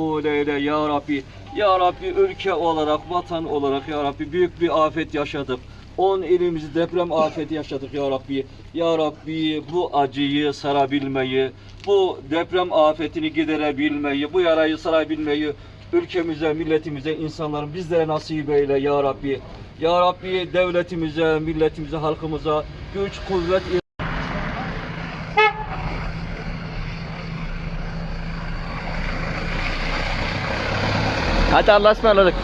Bu leyle ya Rabbi. Ya Rabbi ülke olarak, vatan olarak ya Rabbi büyük bir afet yaşadık. 10 ilimizi deprem afeti yaşadık ya Rabbi. Ya Rabbi bu acıyı sarabilmeyi, bu deprem afetini giderebilmeyi, bu yarayı sarabilmeyi ülkemize, milletimize, insanların bizlere nasip eyle ya Rabbi. Ya Rabbi devletimize, milletimize, halkımıza güç, kuvvet, Hadi Allah'a ısmarladık.